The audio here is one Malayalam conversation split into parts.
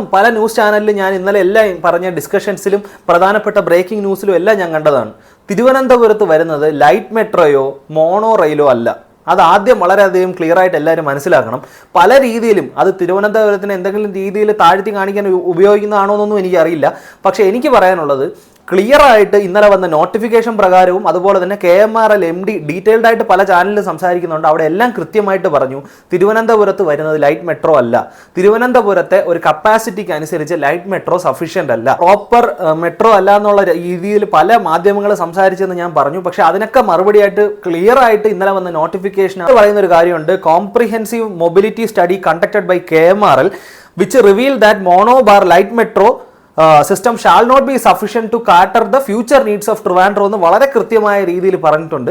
പല ന്യൂസ് ചാനലിലും ഞാൻ ഇന്നലെ എല്ലാം പറഞ്ഞ ഡിസ്കഷൻസിലും പ്രധാനപ്പെട്ട ബ്രേക്കിംഗ് ന്യൂസിലും എല്ലാം ഞാൻ കണ്ടതാണ്. തിരുവനന്തപുരത്ത് വരുന്നത് ലൈറ്റ് മെട്രോയോ മോണോ റെയിലോ അല്ല. അത് ആദ്യം വളരെയധികം ക്ലിയർ ആയിട്ട് എല്ലാവരും മനസ്സിലാക്കണം. പല രീതിയിലും അത് തിരുവനന്തപുരത്തിന് എന്തെങ്കിലും രീതിയിൽ താഴ്ത്തി കാണിക്കാൻ ഉപയോഗിക്കുന്നതാണോ എന്നൊന്നും എനിക്കറിയില്ല. പക്ഷേ എനിക്ക് പറയാനുള്ളത് ക്ലിയർ ആയിട്ട് ഇന്നലെ വന്ന നോട്ടിഫിക്കേഷൻ പ്രകാരവും അതുപോലെ തന്നെ K M R L M D detailed ആയിട്ട് പല ചാനലിൽ സംസാരിക്കുന്നുണ്ട്. അവിടെ എല്ലാം കൃത്യമായിട്ട് പറഞ്ഞു. തിരുവനന്തപുരത്ത് വരുന്നത് ലൈറ്റ് മെട്രോ അല്ല. തിരുവനന്തപുരത്തെ ഒരു കപ്പാസിറ്റിക്ക് അനുസരിച്ച് ലൈറ്റ് മെട്രോ സഫീഷ്യന്റ് അല്ല. പ്രോപ്പർ മെട്രോ അല്ല എന്നുള്ള രീതിയിൽ പല മാധ്യമങ്ങൾ സംസാരിച്ചെന്ന് ഞാൻ പറഞ്ഞു. പക്ഷെ അതിനൊക്കെ മറുപടിയായിട്ട് ക്ലിയർ ആയിട്ട് ഇന്നലെ വന്ന നോട്ടിഫിക്കേഷൻ പറയുന്ന ഒരു കാര്യമുണ്ട്. Comprehensive mobility study conducted by K M R L which reveal that mono bar light metro system shall not be sufficient to cater the future needs of Trivandrum എന്ന് വളരെ കൃത്യമായ രീതിയിൽ പറഞ്ഞിട്ടുണ്ട്.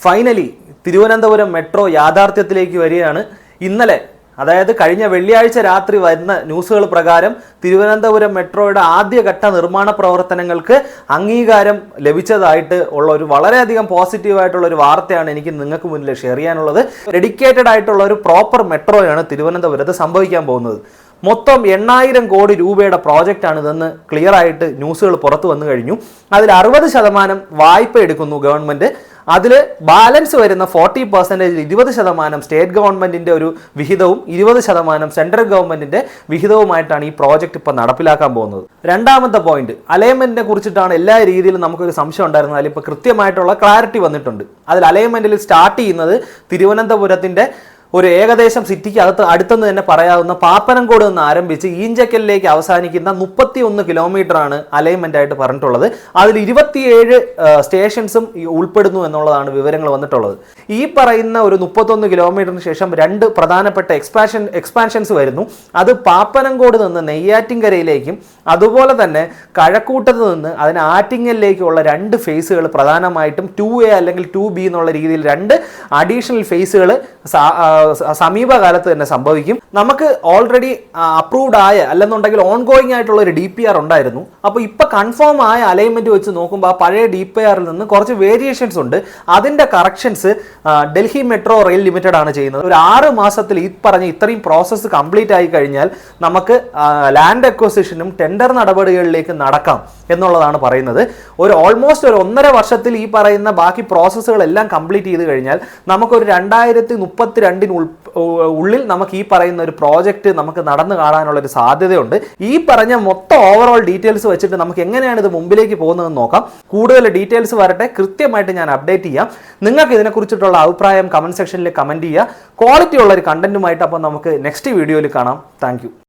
ഫൈനലി തിരുവനന്തപുരം മെട്രോ യാഥാർത്ഥ്യത്തിലേക്ക് വരികയാണ്. ഇന്നലെ അതായത് കഴിഞ്ഞ വെള്ളിയാഴ്ച രാത്രി വരുന്ന ന്യൂസുകൾ പ്രകാരം തിരുവനന്തപുരം മെട്രോയുടെ ആദ്യഘട്ട നിർമ്മാണ പ്രവർത്തനങ്ങൾക്ക് അംഗീകാരം ലഭിച്ചതായിട്ട് ഉള്ള ഒരു വളരെയധികം പോസിറ്റീവായിട്ടുള്ള ഒരു വാർത്തയാണ് എനിക്ക് നിങ്ങൾക്ക് മുന്നിൽ ഷെയർ ചെയ്യാനുള്ളത്. ഡെഡിക്കേറ്റഡ് ആയിട്ടുള്ള ഒരു പ്രോപ്പർ മെട്രോയാണ് തിരുവനന്തപുരത്ത് സംഭവിക്കാൻ പോകുന്നത്. മൊത്തം എണ്ണായിരം കോടി രൂപയുടെ ഇതെന്ന് ക്ലിയർ ആയിട്ട് ന്യൂസുകൾ പുറത്തു വന്നു കഴിഞ്ഞു. അതിൽ അറുപത് ശതമാനം വായ്പ എടുക്കുന്നു ഗവൺമെന്റ്. അതിൽ ബാലൻസ് വരുന്ന ഫോർട്ടി പെർസെന്റേജിൽ ഇരുപത് ശതമാനം സ്റ്റേറ്റ് ഗവൺമെന്റിന്റെ ഒരു വിഹിതവും ഇരുപത് ശതമാനം സെൻട്രൽ ഗവൺമെന്റിന്റെ വിഹിതവുമായിട്ടാണ് ഈ പ്രോജക്റ്റ് ഇപ്പോൾ നടപ്പിലാക്കാൻ പോകുന്നത്. രണ്ടാമത്തെ പോയിന്റ് അലൈൻമെന്റിനെ കുറിച്ചിട്ടാണ് എല്ലാ രീതിയിലും നമുക്കൊരു സംശയം ഉണ്ടായിരുന്നത്. അതിൽ ഇപ്പോൾ കൃത്യമായിട്ടുള്ള ക്ലാരിറ്റി വന്നിട്ടുണ്ട്. അതിൽ അലൈൻമെന്റിൽ സ്റ്റാർട്ട് ചെയ്യുന്നത് തിരുവനന്തപുരത്തിന്റെ ഒരു ഏകദേശം സിറ്റിക്ക് അകത്ത് അടുത്തെന്ന് തന്നെ പറയാവുന്ന പാപ്പനംകോട് നിന്ന് ആരംഭിച്ച് ഈഞ്ചക്കലിലേക്ക് അവസാനിക്കുന്ന മുപ്പത്തി ഒന്ന് കിലോമീറ്റർ ആണ് അലൈൻമെന്റ് ആയിട്ട് പറഞ്ഞിട്ടുള്ളത്. അതിൽ ഇരുപത്തിയേഴ് സ്റ്റേഷൻസും ഉൾപ്പെടുന്നു എന്നുള്ളതാണ് വിവരങ്ങൾ വന്നിട്ടുള്ളത്. ഈ പറയുന്ന ഒരു മുപ്പത്തൊന്ന് കിലോമീറ്ററിന് ശേഷം രണ്ട് പ്രധാനപ്പെട്ട എക്സ്പാൻഷൻ എക്സ്പാൻഷൻസ് വരുന്നു. അത് പാപ്പനംകോട് നിന്ന് നെയ്യാറ്റിൻകരയിലേക്കും അതുപോലെ തന്നെ കഴക്കൂട്ടത്ത് നിന്ന് അതിന് ആറ്റിങ്ങലിലേക്കുള്ള രണ്ട് ഫേസുകൾ പ്രധാനമായിട്ടും ടു എ അല്ലെങ്കിൽ ടു ബി എന്നുള്ള രീതിയിൽ രണ്ട് അഡീഷണൽ ഫേസുകൾ സമീപകാലത്ത് തന്നെ സംഭവിക്കും. നമുക്ക് ഓൾറെഡി അപ്രൂവ്ഡ് ആയ അല്ലെന്നുണ്ടെങ്കിൽ ഓൺ ഗോയിങ് ആയിട്ടുള്ള ഒരു ഡി പി ആർ ഉണ്ടായിരുന്നു. അപ്പോൾ ഇപ്പൊ കൺഫേം ആയ അലൈൻമെന്റ് വെച്ച് നോക്കുമ്പോൾ ആ പഴയ ഡി പി ആറിൽ നിന്ന് കുറച്ച് വേരിയേഷൻസ് ഉണ്ട്. അതിന്റെ corrections Delhi metro rail limited ആണ് ചെയ്യുന്നത്. ഒരു ആറ് മാസത്തിൽ ഈ പറഞ്ഞ ഇത്രയും പ്രോസസ്സ് കംപ്ലീറ്റ് ആയി കഴിഞ്ഞാൽ നമുക്ക് ലാൻഡ് അക്വസിഷനും ടെൻഡർ നടപടികളിലേക്ക് നടക്കാം എന്നുള്ളതാണ് പറയുന്നത്. ഒരു ഓൾമോസ്റ്റ് ഒരു ഒന്നര വർഷത്തിൽ ഈ പറയുന്ന ബാക്കി പ്രോസസ്സുകളെല്ലാം കംപ്ലീറ്റ് ചെയ്ത് കഴിഞ്ഞാൽ നമുക്കൊരു രണ്ടായിരത്തി മുപ്പത്തി രണ്ടിന് ഉള്ളിൽ നമുക്ക് ഈ പറയുന്ന ഒരു പ്രോജക്റ്റ് നമുക്ക് നടന്നു കാണാനുള്ള ഒരു സാധ്യതയുണ്ട്. ഈ പറഞ്ഞ മൊത്തം ഓവറോൾ ഡീറ്റെയിൽസ് വെച്ചിട്ട് നമുക്ക് എങ്ങനെയാണ് ഇത് മുമ്പിലേക്ക് പോകുന്നതെന്ന് നോക്കാം. കൂടുതൽ ഡീറ്റെയിൽസ് വരട്ടെ. കൃത്യമായിട്ട് ഞാൻ അപ്ഡേറ്റ് ചെയ്യാം. നിങ്ങൾക്ക് ഇതിനെക്കുറിച്ചിട്ടുള്ള അഭിപ്രായം കമന്റ് സെക്ഷനിൽ കമന്റ് ചെയ്യുക. ക്വാളിറ്റി ഉള്ള ഒരു കണ്ടന്റുമായിട്ട് അപ്പോൾ നമുക്ക് നെക്സ്റ്റ് വീഡിയോയിൽ കാണാം. താങ്ക്